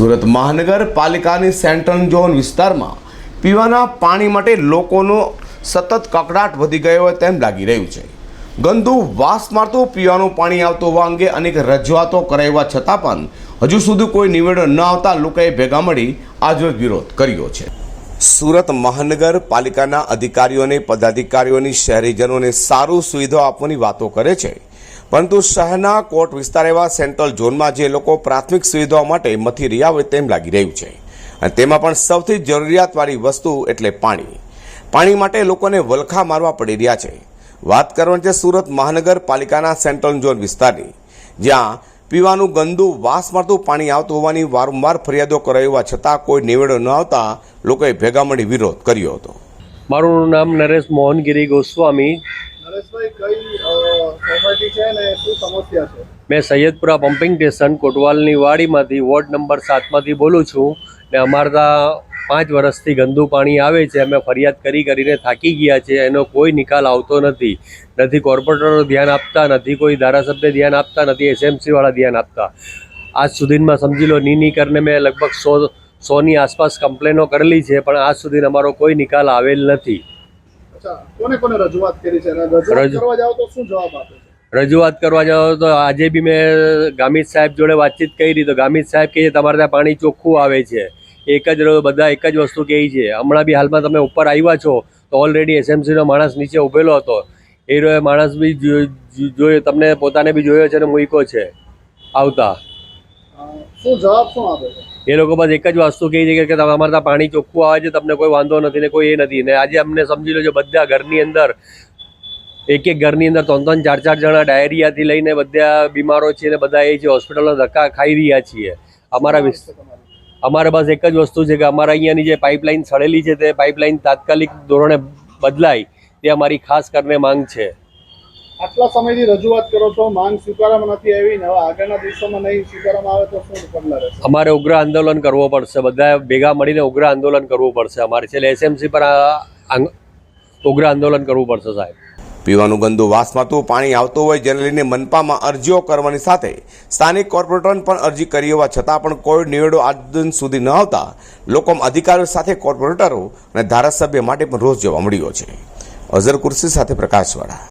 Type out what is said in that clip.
સુરત મહાનગરપાલિકાની central zone વિસ્તારમાં પીવાના પાણી માટે લોકોનો સતત કકડાટ વધી ગયો હોય તેમ લાગી રહ્યું છે. ગંદુ વાસ મારતું પીવાનું પાણી આવતું હોવા અંગે અનેક રજૂઆતો કરાવ્યા છતાં પણ હજુ સુધી કોઈ નિવેડો ન આવતા લોકોએ ભેગા મળી આજરોજ વિરોધ કર્યો છે. સુરત મહાનગરપાલિકાના અધિકારીઓને પદાધિકારીઓની શહેરીજનોને સારું સુવિધાઓ આપવાની વાતો કરે છે. પરંતુ શહેરના કોર્ટ વિસ્તાર એવા સેન્ટ્રલ ઝોનમાં જે લોકો પ્રાથમિક સુવિધાઓ માટે મથી રહ્યા હોય તેમ લાગી રહ્યું છે. અને તેમાં પણ સૌથી જરૂરિયાતવાળી વસ્તુ એટલે પાણી. પાણી માટે લોકોને વલખા મારવા પડી રહ્યા છે. વાત કરવાની છે સુરત મહાનગરપાલિકાના સેન્ટ્રલ ઝોન વિસ્તારની જ્યાં પીવાનું ગંદુ વાસ મારતું પાણી આવતું હોવાની વારંવાર ફરિયાદો કરાવ્યા છતાં કોઈ નિવેડો ન આવતા લોકોએ ભેગા મળી વિરોધ કર્યો હતો. મારું નામ નરેશ મોહનગીરી ગોસ્વામી. નરેશભાઈ કઈ અ, સોસાયટી છે ને શું સમસ્યા છે મેં સૈયદપુરા પમ્પિંગ સ્ટેશન કોટવાલની વાડીમાંથી વોર્ડ નંબર સાતમાંથી બોલું છું ને અમારા પાંચ વર્ષથી ગંદુ પાણી આવે છે. અમે ફરિયાદ કરી કરીને થાકી ગયા છે. એનો કોઈ નિકાલ આવતો નથી. નથી કોર્પોરેટરો ધ્યાન આપતા નથી કોઈ ધારાસભ્ય ધ્યાન આપતા નથી એસએમસીવાળા ધ્યાન આપતા. આજ સુધીમાં સમજી લો ની ની કરીને મેં લગભગ સો સોની આસપાસ કમ્પ્લેનો કરેલી છે પણ આજ સુધી અમારો કોઈ નિકાલ આવેલ નથી. કોને કોને રજૂઆત કરી છે? રજૂઆત કરવા જાવ તો શું જવાબ આપે છે? રજૂઆત કરવા જાઓ તો આજે બી મેં ગામિત સાહેબ જોડે વાતચીત કરી તો ગામિત સાહેબ કહે છે તમારે ત્યાં પાણી ચોખ્ખું આવે છે. એક જ બધા એક જ વસ્તુ કહે છે. હમણાં બી હાલમાં તમે ઉપર આવ્યા છો તો ઓલરેડી એસએમસીનો માણસ નીચે ઊભેલો હતો. એ રોએ માણસ બી જોયો તમને પોતાને બી જોયો છે અને મૂકો છે. આવતા. શું જવાબ શું આપે એ લોકો બસ એક જ વસ્તુ કહે છે કે તમારે ત્યાં પાણી ચોખ્ખું આવે છે તમને કોઈ વાંધો નથી ને કોઈ એ નથી. ને આજે અમને સમજી લો છો બધા ઘરની અંદર એક એક ઘરની અંદર ત્રણ ત્રણ ચાર ચાર જણા ડાયરિયાથી લઈને બધા બીમારો છે ને બધા એ જે હોસ્પિટલના ધક્કા ખાઈ રહ્યા છીએ. અમારા અમારે બસ એક જ વસ્તુ છે કે અમારા અહીંયાની જે પાઇપલાઇન સડેલી છે તે પાઇપલાઇન તાત્કાલિક ધોરણે બદલાય તે અમારી ખાસ કરીને માંગ છે. આટલા સમયથી રજૂઆત કરો છો માંગ સ્વીકારવામાં નથી આવી ને આગળના દિવસોમાં નહીં સ્વીકારવામાં આવે તો શું પગલાં રહેશે? અમારે ઉગ્ર આંદોલન કરવું પડશે બધા ભેગા મળીને ઉગ્ર આંદોલન કરવું પડશે. અમારે છેલ્લે એસએમસી પર ઉગ્ર આંદોલન કરવું પડશે સાહેબ. પીવાનું ગંદુ વાસમાતું પાણી આવતું હોય જેને લઈને મનપામાં અરજીઓ કરવાની સાથે સ્થાનિક કોર્પોરેટરને પણ અરજી કરી હોવા છતાં પણ કોઈ નિવેડો આજ દિન સુધી ન આવતા લોકોમાં અધિકારીઓ સાથે કોર્પોરેટરો અને ધારાસભ્ય માટે પણ રોષ જોવા મળ્યો છે. અઝર કુર્સી સાથે પ્રકાશવાળા.